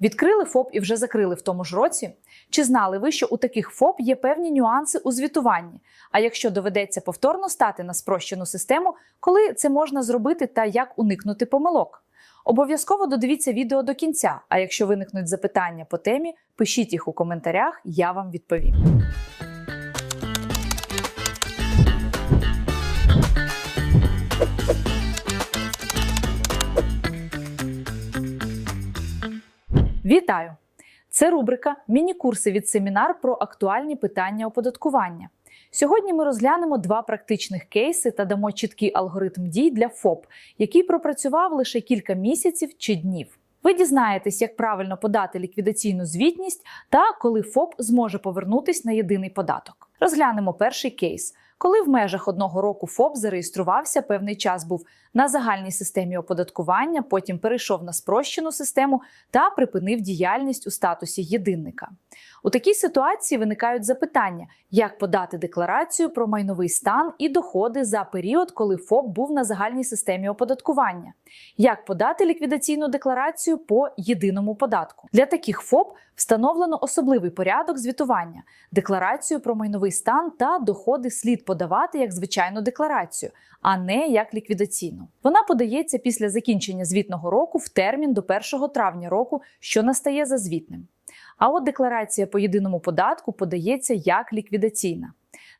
Відкрили ФОП і вже закрили в тому ж році? Чи знали ви, що у таких ФОП є певні нюанси у звітуванні? А якщо доведеться повторно стати на спрощену систему, коли це можна зробити та як уникнути помилок? Обов'язково додивіться відео до кінця. А якщо виникнуть запитання по темі, пишіть їх у коментарях, я вам відповім. Вітаю! Це рубрика Міні-курси від семінар про актуальні питання оподаткування. Сьогодні ми розглянемо два практичних кейси та дамо чіткий алгоритм дій для ФОП, який пропрацював лише кілька місяців чи днів. Ви дізнаєтесь, як правильно подати ліквідаційну звітність та коли ФОП зможе повернутись на єдиний податок. Розглянемо перший кейс. Коли в межах одного року ФОП зареєструвався, певний час був на загальній системі оподаткування, потім перейшов на спрощену систему та припинив діяльність у статусі єдинника. У такій ситуації виникають запитання, як подати декларацію про майновий стан і доходи за період, коли ФОП був на загальній системі оподаткування, як подати ліквідаційну декларацію по єдиному податку. Для таких ФОП встановлено особливий порядок звітування, декларацію про майновий стан та доходи слід подавати як звичайну декларацію, а не як ліквідаційну. Вона подається після закінчення звітного року в термін до 1 травня року, що настає за звітним. А от декларація по єдиному податку подається як ліквідаційна.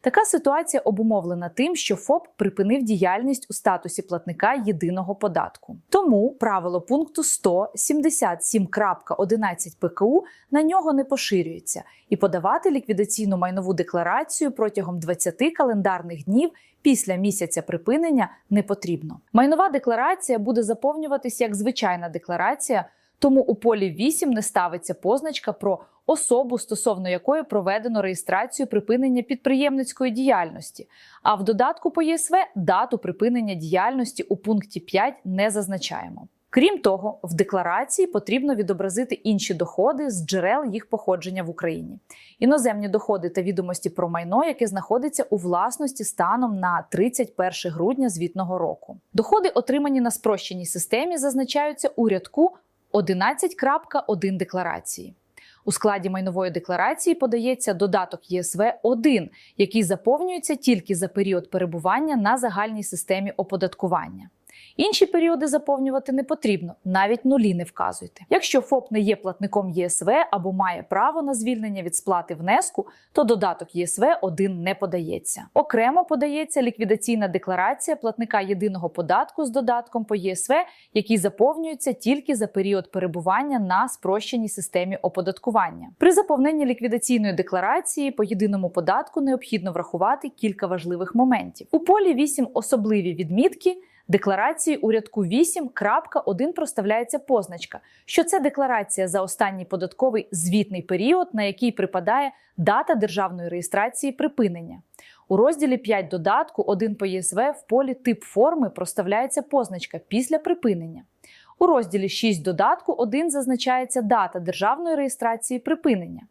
Така ситуація обумовлена тим, що ФОП припинив діяльність у статусі платника єдиного податку. Тому правило пункту 177.11 ПКУ на нього не поширюється, і подавати ліквідаційну майнову декларацію протягом 20 календарних днів після місяця припинення не потрібно. Майнова декларація буде заповнюватись як звичайна декларація. Тому у полі 8 не ставиться позначка про особу, стосовно якої проведено реєстрацію припинення підприємницької діяльності. А в додатку по ЄСВ дату припинення діяльності у пункті 5 не зазначаємо. Крім того, в декларації потрібно відобразити інші доходи з джерел їх походження в Україні, іноземні доходи та відомості про майно, яке знаходиться у власності станом на 31 грудня звітного року. Доходи, отримані на спрощеній системі, зазначаються у рядку 11.1 декларації. У складі майнової декларації подається додаток ЄСВ 1 який заповнюється тільки за період перебування на загальній системі оподаткування. Інші періоди заповнювати не потрібно, навіть нулі не вказуйте. Якщо ФОП не є платником ЄСВ або має право на звільнення від сплати внеску, то додаток ЄСВ 1 не подається. Окремо подається ліквідаційна декларація платника єдиного податку з додатком по ЄСВ, який заповнюється тільки за період перебування на спрощеній системі оподаткування. При заповненні ліквідаційної декларації по єдиному податку необхідно врахувати кілька важливих моментів. У полі 8 особливі відмітки. Декларації у рядку 8.1 проставляється позначка, що це декларація за останній податковий звітний період, на який припадає дата державної реєстрації припинення. У розділі 5 додатку 1 по ЄСВ в полі тип форми проставляється позначка після припинення. У розділі 6 додатку 1 зазначається дата державної реєстрації припинення.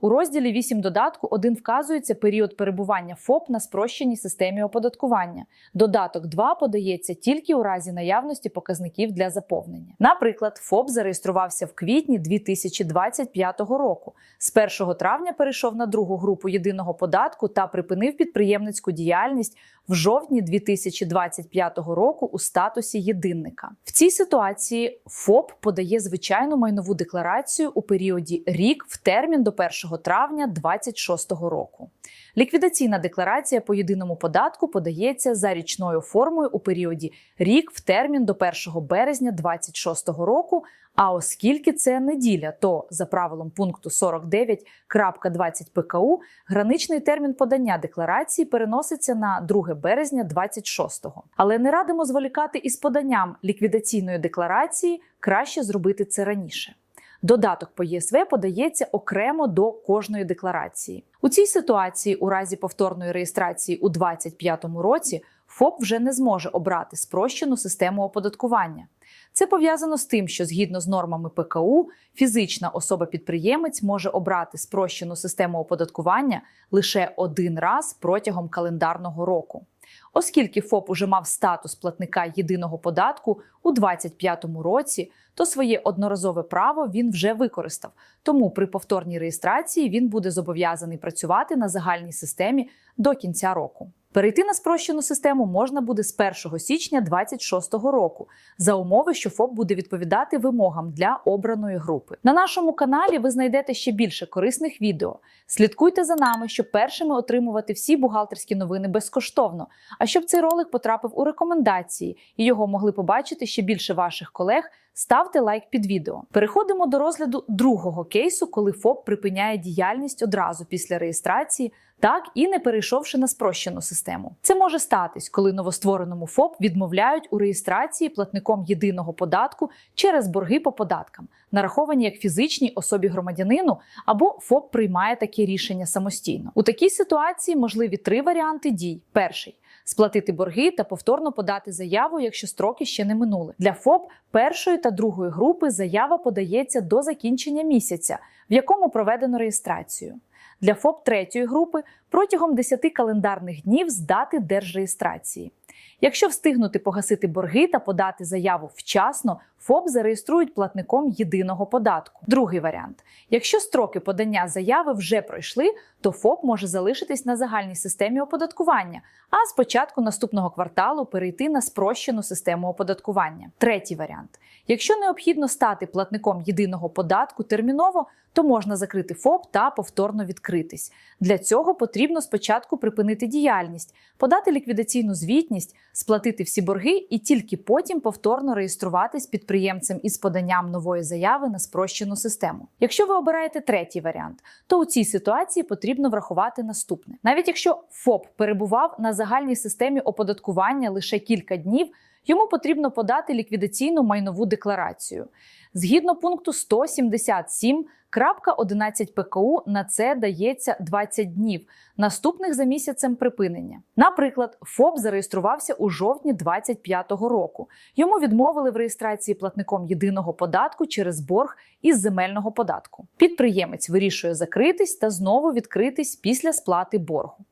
У розділі 8 додатку 1 вказується період перебування ФОП на спрощеній системі оподаткування. Додаток 2 подається тільки у разі наявності показників для заповнення. Наприклад, ФОП зареєструвався в квітні 2025 року. З 1 травня перейшов на другу групу єдиного податку та припинив підприємницьку діяльність в жовтні 2025 року у статусі єдинника. В цій ситуації ФОП подає звичайну майнову декларацію у періоді рік в термін до 1 травня 2026 року. Ліквідаційна декларація по єдиному податку подається за річною формою у періоді рік в термін до 1 березня 2026 року. А оскільки це неділя, то за правилом пункту 49.20 ПКУ граничний термін подання декларації переноситься на 2 березня 26-го. Але не радимо зволікати із поданням ліквідаційної декларації, краще зробити це раніше. Додаток по ЄСВ подається окремо до кожної декларації. У цій ситуації, у разі повторної реєстрації у 2025 році, ФОП вже не зможе обрати спрощену систему оподаткування. Це пов'язано з тим, що згідно з нормами ПКУ, фізична особа-підприємець може обрати спрощену систему оподаткування лише один раз протягом календарного року. Оскільки ФОП уже мав статус платника єдиного податку у 2025 році, то своє одноразове право він вже використав. Тому при повторній реєстрації він буде зобов'язаний працювати на загальній системі до кінця року. Перейти на спрощену систему можна буде з 1 січня 2026 року за умови, що ФОП буде відповідати вимогам для обраної групи. На нашому каналі ви знайдете ще більше корисних відео. Слідкуйте за нами, щоб першими отримувати всі бухгалтерські новини безкоштовно. А щоб цей ролик потрапив у рекомендації і його могли побачити ще більше ваших колег. Ставте лайк під відео. Переходимо до розгляду другого кейсу, коли ФОП припиняє діяльність одразу після реєстрації, так і не перейшовши на спрощену систему. Це може статись, коли новоствореному ФОП відмовляють у реєстрації платником єдиного податку через борги по податкам, нараховані як фізичній особі громадянину, або ФОП приймає таке рішення самостійно. У такій ситуації можливі три варіанти дій: перший сплатити борги та повторно подати заяву, якщо строки ще не минули. Для ФОП першої та другої групи заява подається до закінчення місяця, в якому проведено реєстрацію. Для ФОП третьої групи протягом 10 календарних днів з дати держреєстрації. Якщо встигнути погасити борги та подати заяву вчасно, ФОП зареєструють платником єдиного податку. Другий варіант: якщо строки подання заяви вже пройшли, то ФОП може залишитись на загальній системі оподаткування, а з початку наступного кварталу перейти на спрощену систему оподаткування. Третій варіант: якщо необхідно стати платником єдиного податку терміново, то можна закрити ФОП та повторно відкритись. Для цього потрібно спочатку припинити діяльність, подати ліквідаційну звітність, сплатити всі борги і тільки потім повторно реєструватись підприємцем із поданням нової заяви на спрощену систему. Якщо ви обираєте третій варіант, то у цій ситуації потрібно врахувати наступне: навіть якщо ФОП перебував на загальній системі оподаткування лише кілька днів. Йому потрібно подати ліквідаційну майнову декларацію. Згідно пункту 177.11 ПКУ на це дається 20 днів, наступних за місяцем припинення. Наприклад, ФОП зареєструвався у жовтні 2025 року. Йому відмовили в реєстрації платником єдиного податку через борг із земельного податку. Підприємець вирішує закритись та знову відкритись після сплати боргу.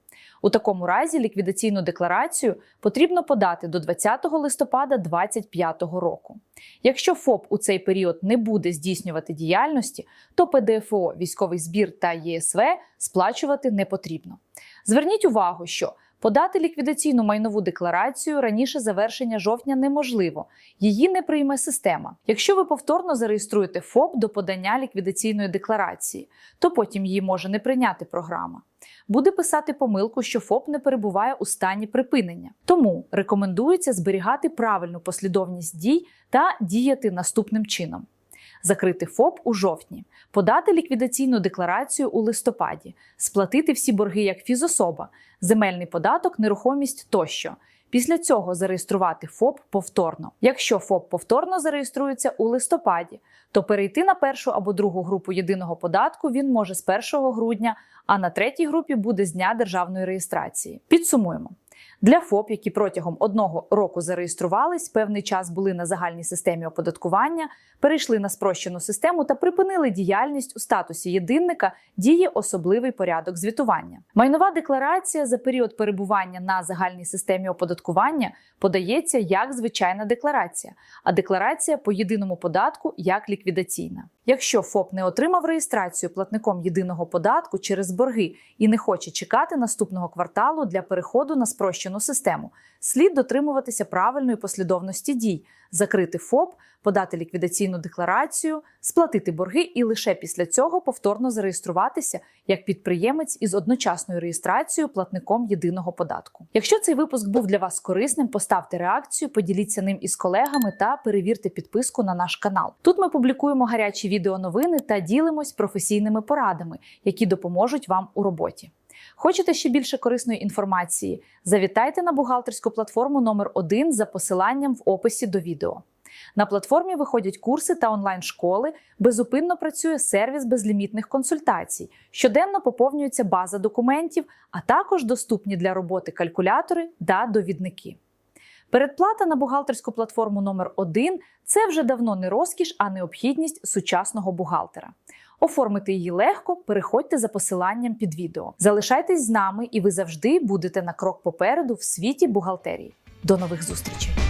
У такому разі ліквідаційну декларацію потрібно подати до 20 листопада 2025 року. Якщо ФОП у цей період не буде здійснювати діяльності, то ПДФО, військовий збір та ЄСВ сплачувати не потрібно. Зверніть увагу, що Подати ліквідаційну майнову декларацію раніше завершення жовтня неможливо, її не прийме система. Якщо ви повторно зареєструєте ФОП до подання ліквідаційної декларації, то потім її може не прийняти програма. Буде писати помилку, що ФОП не перебуває у стані припинення. Тому рекомендується зберігати правильну послідовність дій та діяти наступним чином закрити ФОП у жовтні, подати ліквідаційну декларацію у листопаді, сплатити всі борги як фізособа, земельний податок, нерухомість тощо. Після цього зареєструвати ФОП повторно. Якщо ФОП повторно зареєструється у листопаді, то перейти на першу або другу групу єдиного податку він може з 1 грудня, а на третій групі буде з дня державної реєстрації. Підсумуємо. Для ФОП, які протягом одного року зареєструвались, певний час були на загальній системі оподаткування, перейшли на спрощену систему та припинили діяльність у статусі єдинника, діє особливий порядок звітування. Майнова декларація за період перебування на загальній системі оподаткування подається як звичайна декларація, а декларація по єдиному податку як ліквідаційна. Якщо ФОП не отримав реєстрацію платником єдиного податку через борги і не хоче чекати наступного кварталу для переходу на спрощену систему, слід дотримуватися правильної послідовності дій, закрити ФОП, подати ліквідаційну декларацію, сплатити борги і лише після цього повторно зареєструватися як підприємець із одночасною реєстрацією платником єдиного податку. Якщо цей випуск був для вас корисним, поставте реакцію, поділіться ним із колегами та перевірте підписку на наш канал. Тут ми публікуємо гарячі відеоновини та ділимось професійними порадами, які допоможуть вам у роботі. Хочете ще більше корисної інформації? Завітайте на бухгалтерську платформу номер 1 за посиланням в описі до відео. На платформі виходять курси та онлайн-школи, безупинно працює сервіс безлімітних консультацій, щоденно поповнюється база документів, а також доступні для роботи калькулятори та довідники. Передплата на бухгалтерську платформу номер 1 це вже давно не розкіш, а необхідність сучасного бухгалтера. Оформити її легко, переходьте за посиланням під відео. Залишайтесь з нами, і ви завжди будете на крок попереду в світі бухгалтерії. До нових зустрічей!